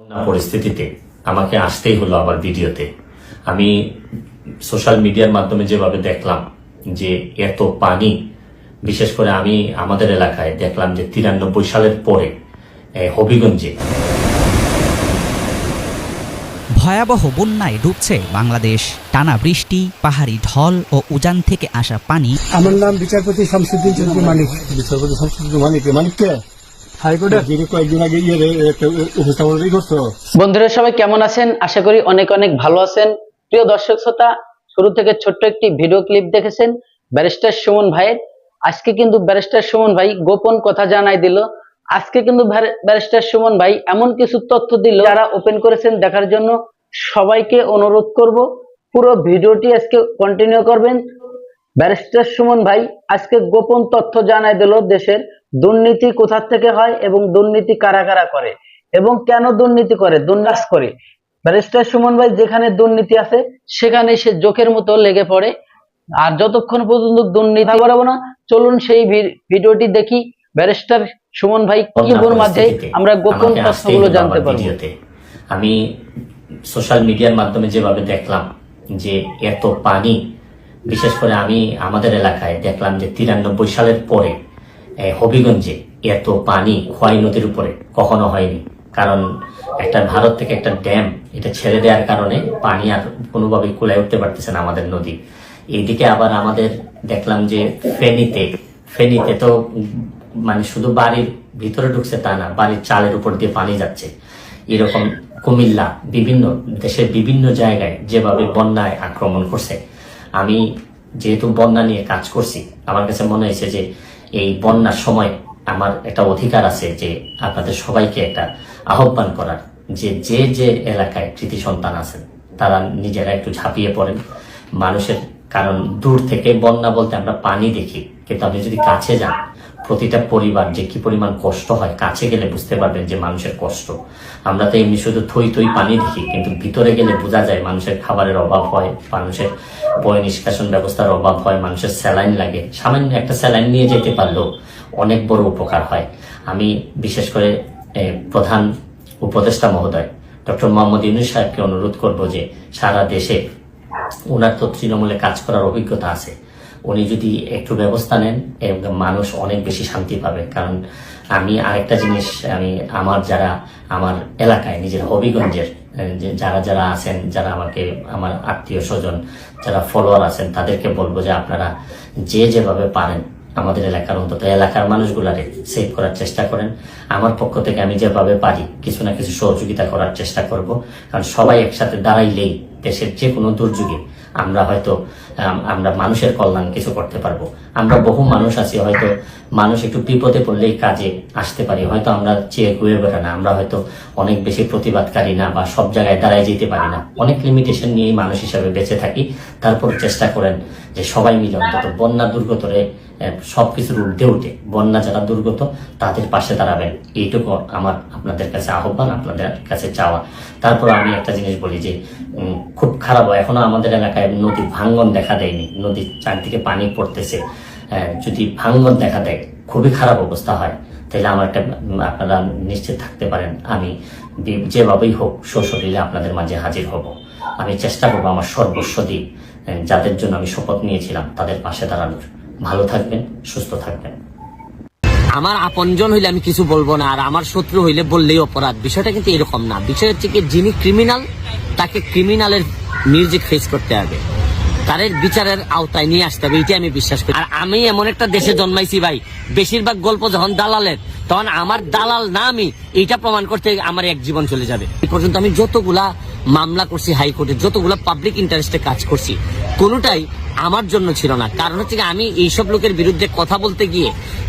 বন্যা পরিস্থিতিতে। আমাকে আসতেই হলো আবার ভিডিওতে। আমি সোশ্যাল মিডিয়ার মাধ্যমে যেভাবে দেখলাম যে এত পানি বিশেষ করে আমি আমাদের এলাকায় দেখলাম যে তিরানব্বই সালের পরে হবিগঞ্জে। ভয়াবহ বন্যায় ডুবছে বাংলাদেশ। টানা বৃষ্টি পাহাড়ি ঢল ও উজান থেকে আসা পানি। আমার নাম বিচারপতি শামসুদ্দিন চৌধুরী মানিক। বিচারপতি সংসদ মানিক মানিককে হাইকোর্টের বন্ধুরা, সবাই কেমন আছেন? আশা করি অনেক অনেক ভালো আছেন। প্রিয় দর্শক শ্রোতা, শুরু থেকে ছোট্ট একটি ভিডিও ক্লিপ দেখেছেন ব্যারিস্টার সুমন ভাইয়ের। আজকে কিন্তু ব্যারিস্টার সুমন ভাই গোপন কথা জানাই দিল। আজকে কিন্তু ব্যারিস্টার সুমন ভাই এমন কিছু তথ্য দিল যারা ওপেন করেছেন দেখার জন্য। সবাইকে অনুরোধ করব, পুরো ভিডিওটি আজকে কন্টিনিউ করবেন। ব্যারিস্টার সুমন ভাই আজকে গোপন তথ্য জানাই দিল দেশের দুর্নীতি কোথা থেকে হয় এবং দুর্নীতি কারা কারা করে? এবং কেন দুর্নীতি করে? দুর্নাস করে। ব্যারিস্টার সুমন ভাই যেখানে দুর্নীতি আছে সেখানে সে জোকের মতো লেগে পড়ে। আর যতক্ষণ পর্যন্ত দুর্নীতি করাবো না। চলুন সেই ভিডিওটি দেখি। ব্যারিস্টার সুমন ভাই কি মাঝে আমরা গোপন হলো জানতে পারব। আমি সোশ্যাল মিডিয়ার মাধ্যমে যেভাবে দেখলাম যে এত পানি বিশেষ করে আমি আমাদের এলাকায় দেখলাম যে তিরানব্বই সালের পরে হবিগঞ্জে এত পানি খোয়াই নদীর উপরে কখনো হয়নি। কারণ একটা ভারত থেকে একটা ড্যাম এটা ছেড়ে দেওয়ার কারণে পানি আর কোনোভাবেই কুলায় উঠতে পারতেছে না আমাদের নদী। এইদিকে আবার আমাদের দেখলাম যে ফেনীতে ফেনীতে তো মানে শুধু বাড়ির ভিতরে ঢুকছে তা না, বাড়ির চালের উপর দিয়ে পানি যাচ্ছে। এরকম কুমিল্লা বিভিন্ন দেশের বিভিন্ন জায়গায় যেভাবে বন্যায় আক্রমণ করছে। আমি যেহেতু বন্যা নিয়ে কাজ করছি, আমার কাছে মনে হয়েছে যে এই বন্যার সময় আমার একটা অধিকার আছে যে আপনাদের সবাইকে একটা আহ্বান করার যে যে যে এলাকায় কৃতি সন্তান আছেন, তারা নিজেরা একটু ঝাঁপিয়ে পড়েন। মানুষের কারণ দূর থেকে বন্যা বলতে আমরা পানি দেখি। কিন্তু আপনি যদি কাছে যান, প্রতিটা পরিবার যে কি পরিমাণ কষ্ট হয়, কাছে গেলে বুঝতে পারবেন যে মানুষের কষ্ট। আমরা তো এমনি শুধু থই থই পানি দেখি, কিন্তু ভিতরে গেলে বোঝা যায় মানুষের খাবারের অভাব হয়, মানুষের বয় নিষ্কাশন ব্যবস্থার অভাব হয়, মানুষের স্যালাইন লাগে। সামান্য একটা স্যালাইন নিয়ে যেতে পারলেও অনেক বড় উপকার হয়। আমি বিশেষ করে প্রধান উপদেষ্টা মহোদয়, ডক্টর মোহাম্মদ ইউনুস সাহেবকে অনুরোধ করব যে সারা দেশে ওনার তো তৃণমূলে কাজ করার অভিজ্ঞতা আছে। উনি যদি একটু ব্যবস্থা নেন মানুষ অনেক বেশি শান্তি পাবে। কারণ আমি আরেকটা জিনিস, আমি আমার যারা, আমার এলাকায়, নিজের হবিগঞ্জের যারা যারা আছেন, যারা আমাকে, আমার আত্মীয় স্বজন, যারা ফলোয়ার আছেন, তাদেরকে বলব যে আপনারা যে যেভাবে পারেন, আমাদের এলাকার অন্তত এলাকার মানুষগুলারে সেভ করার চেষ্টা করেন। আমার পক্ষ থেকে আমি যেভাবে পারি, কিছু না কিছু সহযোগিতা করার চেষ্টা করব। কারণ সবাই একসাথে দাঁড়াইলেই দেশের যে কোনো দুর্যোগে আমরা হয়তো আমরা মানুষের কল্যাণ কিছু করতে পারব। আমরা বহু মানুষ আছি, হয়তো মানুষ একটু বিপদে পড়লেই কাজে আসতে পারি। হয়তো আমরা চেয়ে ঘুরে বেড়া না, আমরা হয়তো অনেক বেশি প্রতিবাদকারী না বা সব জায়গায় দাঁড়ায় যেতে পারি না। অনেক লিমিটেশন নিয়েই মানুষ হিসাবে বেঁচে থাকি। তারপর চেষ্টা করেন যে সবাই মিলে অন্তত বন্যা দুর্গতরে আহ, সবকিছুর ঊর্ধ্বে উঠে বন্যা যারা দুর্গত তাদের পাশে দাঁড়াবেন। এইটুকু আমার আপনাদের কাছে আহ্বান আপনাদের কাছে চাওয়া। তারপর আমি একটা জিনিস বলি যে খুব খারাপ হয়। এখনও আমাদের এলাকায় নদী ভাঙ্গন দেখা দেয়নি। নদীর চারদিকে পানি পড়তেছে। যদি ভাঙ্গন দেখা দেয় খুবই খারাপ অবস্থা হয়। তাহলে আমার একটা আপনারা নিশ্চিত থাকতে পারেন। আমি যেভাবেই হোক সশরীরে আপনাদের মাঝে হাজির হব। আমি চেষ্টা করব আমার সর্বস্ব দিয়ে যাদের জন্য আমি শপথ নিয়েছিলাম তাদের পাশে দাঁড়ানোর। ভালো থাকবেন, সুস্থ থাকবেন। আমার আপনজন হইলে আমি কিছু বলব না, আর আমার শত্রু হইলে বললেই অপরাধ। বিষয়টা কিন্তু এরকম না। বিষয় হচ্ছে কি, যিনি ক্রিমিনাল তাকে ক্রিমিনালের মিউজিক ফেস করতে হবে। তাদের বিচারের আওতায় নিয়ে আসতে হবে, এটাই আমি বিশ্বাস করি। আর আমি এমন একটা দেশে জন্মাইছি ভাই, বেশিরভাগ গল্প যখন দালালের, তখন আমার দালাল না আমি, এইটা প্রমাণ করতে আমার এক জীবন চলে যাবে। এই পর্যন্ত আমি যতগুলা মামলা করছি হাইকোর্টে, যতগুলা পাবলিক ইন্টারেস্টে কাজ করছি, কোনোটাই আমার জন্য ছিল না। কারণ হচ্ছে আমি এইসব লোকের বিরুদ্ধে কথা বলতে গিয়ে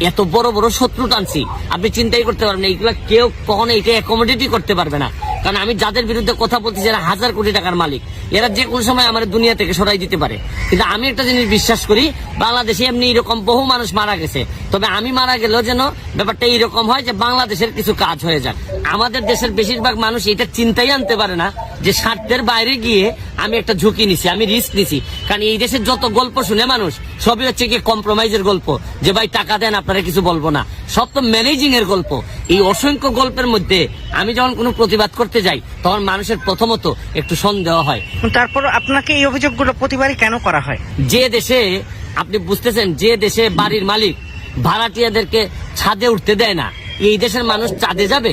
এত বড় বড় শত্রু টানছি, আপনি চিন্তাই করতে পারবেন এইগুলা কেউ কখনো এটা অ্যাকোমোডেটই করতে পারবে না। কারণ আমি যাদের বিরুদ্ধে কথা বলছি যারা হাজার কোটি টাকার মালিক। এরা যে কোনো সময় আমার দুনিয়া থেকে সরাই দিতে পারে। কিন্তু আমি একটা জিনিস বিশ্বাস করি, বাংলাদেশে এমনি এরকম বহু মানুষ মারা গেছে। তবে আমি মারা গেলেও যেন ব্যাপারটা এইরকম হয় যে বাংলাদেশের কিছু কাজ হয়ে যাক। আমাদের দেশের বেশিরভাগ মানুষ এটা চিন্তাই আনতে পারে না। যে স্বার্থের বাইরে গিয়ে আমি একটা ঝুঁকি নিছি আমি রিস্ক নিছি। কারণ এই দেশের যত গল্প শুনে মানুষ সবই হচ্ছে কি কম্প্রোমাইজের গল্প। যে ভাই টাকা দেন আপনারা কিছু বলব না। সব তো ম্যানেজিং এর গল্প। এই অসংখ্য গল্পের মধ্যে আমি যখন কোনো প্রতিবাদ করতে যাই তখন মানুষের প্রথমত একটু সন্দেহ হয়। তারপর আপনাকে এই অভিযোগগুলো প্রতিবারই কেন করা হয়? যে দেশে আপনি বুঝতেছেন যে দেশে বাড়ির মালিক ভাড়াটিয়াদেরকে ছাদে উঠতে দেয় না। এই দেশের মানুষ চাঁদে যাবে?